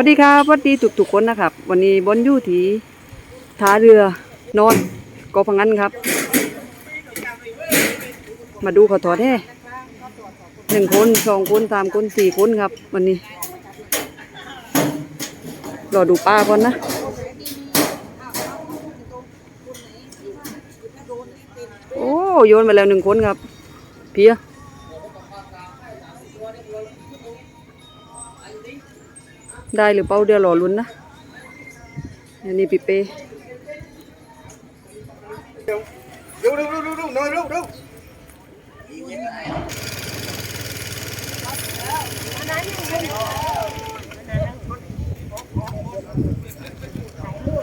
วัสดีครับสวัสดีทุกๆคนนะครับ วันนี้บนอยู่ที่ท่าเรือนอนกอพังงันครับ มาดูเขาถอดแห่หนึ่งคนสองคนสามคนสี่คนครับ วันนี้รอดูป้าก่อนนะโอ้โยนไปแล้วหนึ่งคนครับ เพีย ได้หรือเปล่าเดี๋ยวรอลุ้นนะอันนี้ปีเป้ดูดูดูดูดูน้อยดูดู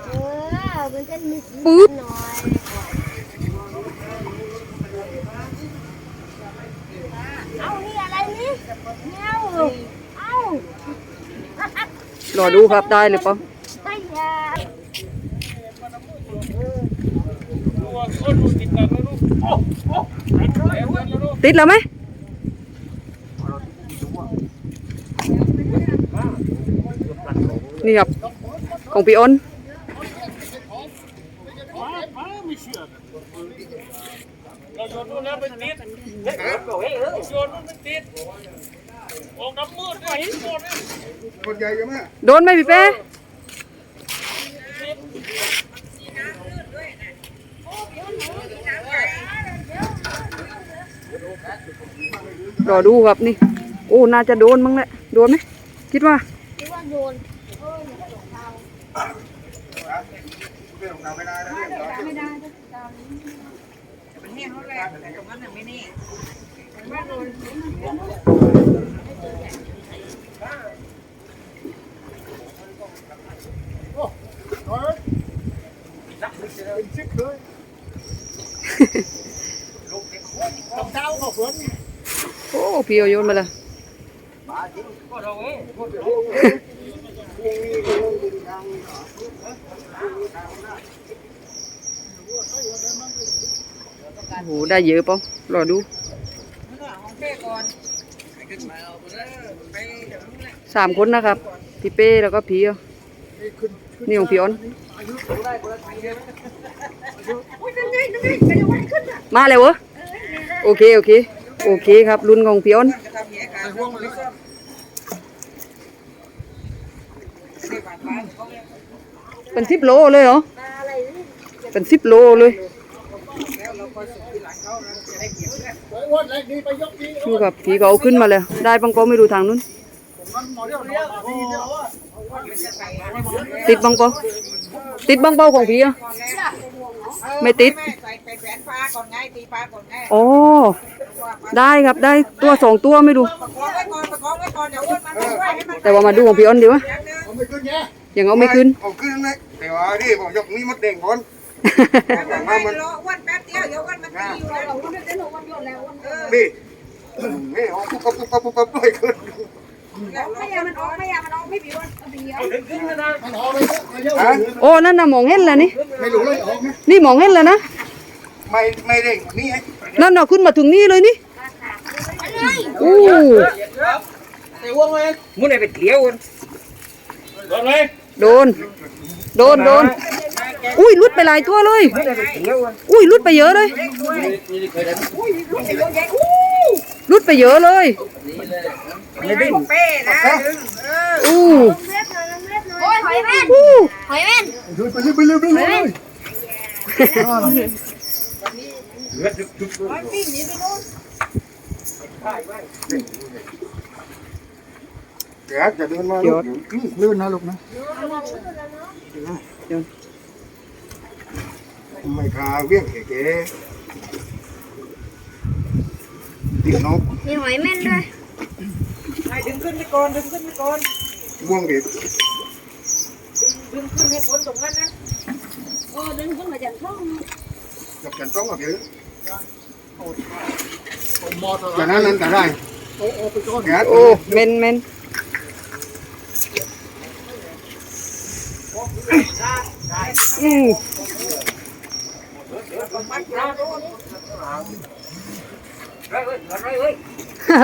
เออมันจะมีสีปึ๊บหน่อยเอานี่อะไรนี่เงี้ยวเอา รอดูครับได้หรือเปล่าไอ้ยาติดแล้วไหมนี่ครับของพี่อ้นเราโยนนู่นแล้วไปติดโยนนู่นไปติด ออกน้ำมืดด้วยเห็นหมดเลยคนใหญ่ยังไงโดนไหมพี่เป้รอดูครับนี่ โอ้ น่าจะโดนมั้งแหละ โดนไหม คิดว่า คิดว่าโดนเรื่องเราไม่ได้นะเรื่องเรา โอ้พี่เอาโยนมาลยโอ้โหได้เยอะปล่ารอดู สามคนนะครับ พี่เป้แล้วก็พี่เอานี่ของพี่อ้นมาเลยเหรอโอเค โอเค โอเคครับ รุ่นของพี่อ้นเป็นสิบโลเลยเหรอ เป็นสิบโลเลย ดูกับผีเขาเอาขึ้นมาเลย ได้ปังปอไม่ดูทางนู้น ติดบังเปาติดบังเปาของผีอะไม่ติดใส่ไปแขวนปลาก่อนไงตีปลาก่อนไงอ๋อได้ครับได้ตัวสองตัวไม่ดูประคองไว้ก่อนประคองไว้ก่อนเดี๋ยวอ้วนมันไม่ไหวให้มันแต่ว่ามาดูของพี่อ้นดีวะเอาไม่ขึ้นแย่ยังเอาไม่ขึ้นเอาขึ้นเลยแต่ว่าดิผมยกนี้มดเด้งก่อนมันไม่รออ้วนแป๊บเดียวเดี๋ยวอ้วนมันตีอยู่เราอ้วนจะหนูอ้วนโยนแล้ว อ้วนเออนี่นี่เอาปุ๊บปุ๊บปุ๊บปุ๊บปุ๊บไม่ขึ้นแล้วไม่ยามันออกไม่ยามันออกไม่ผิวมันเดียวฮะโอ้นั่นน่ะมองเห็นแล้วนี่ไม่รู้เลยออกไหมนี่มองเห็นแล้วนะไม่ไม่เด้งนี่ไอ้นั่นน่ะขึ้นมาถึงนี่เลยนี่อู้มึงเลยไปเที่ยวโดนเลยโดนโดนโดน อุ้ยลุดไปหลายตัวเลย อุ้ยลุดไปเยอะเลยลุดไปเยอะเลยไม่ได้เป้นะดึงเอออู้เล็ดหน่อยเล็ดหน่อยโอ้ยหอยแม่นอู้หอยแม่นไปเรื่อยไปเรื่อยไปเรื่อยปิ้งนี้ไปนู่นแกจะเดินมาลูกลื่นนะลูกนะ ไม่ขาเวียงแก่ติดนกมีหอยแม่นด้วยให้ดึงขึ้นไปก่อนดึงขึ้นไปก่อนบ่วงเด็กดึงขึ้นให้พ้นตรงนั้นนะโอ้ดึงขึ้นมาจากท้องจับกันต้องกับเยอะจากนั้นนั้นแต่ได้แกโอ้เมนเมนอื ม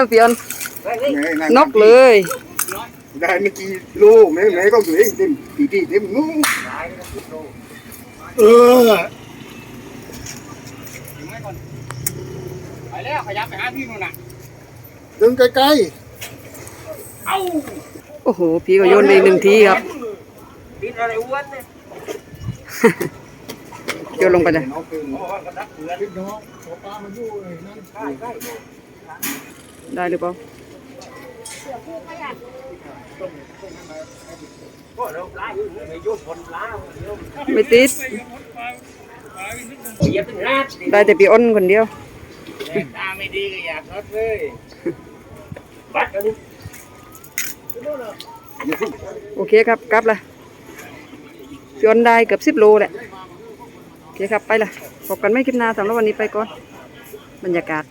พี่อ้นนกเลย ได้ไม่กี่โลูแม่แม่ก็ตัวเองเต็มตีตีเต็มนู้นเออไปแล้วขยับไปหาพี่นู่นน่ะดึงใกล้เอ้าโอ้โห พี่ก็โยนไปอีกหนึ่งทีครับปิดอะไรอ้วนเนี่ย โยนลงไปเลยๆน้องเป็นโอ้กระดับเปือนเลยได้หรือเปล่าเราปลาอยู่ไม่ติดได้แต่พี่อ้นคนเดียวตาไม่ดีก็อยากรถเลยบัดโอเคครับกลับละพี่อ้นได้เกือบสิบโลแหละ คครับไปละพบกันไม่คลิปหน้าสำหรับวันนี้ไปก่อน บรรยากาศ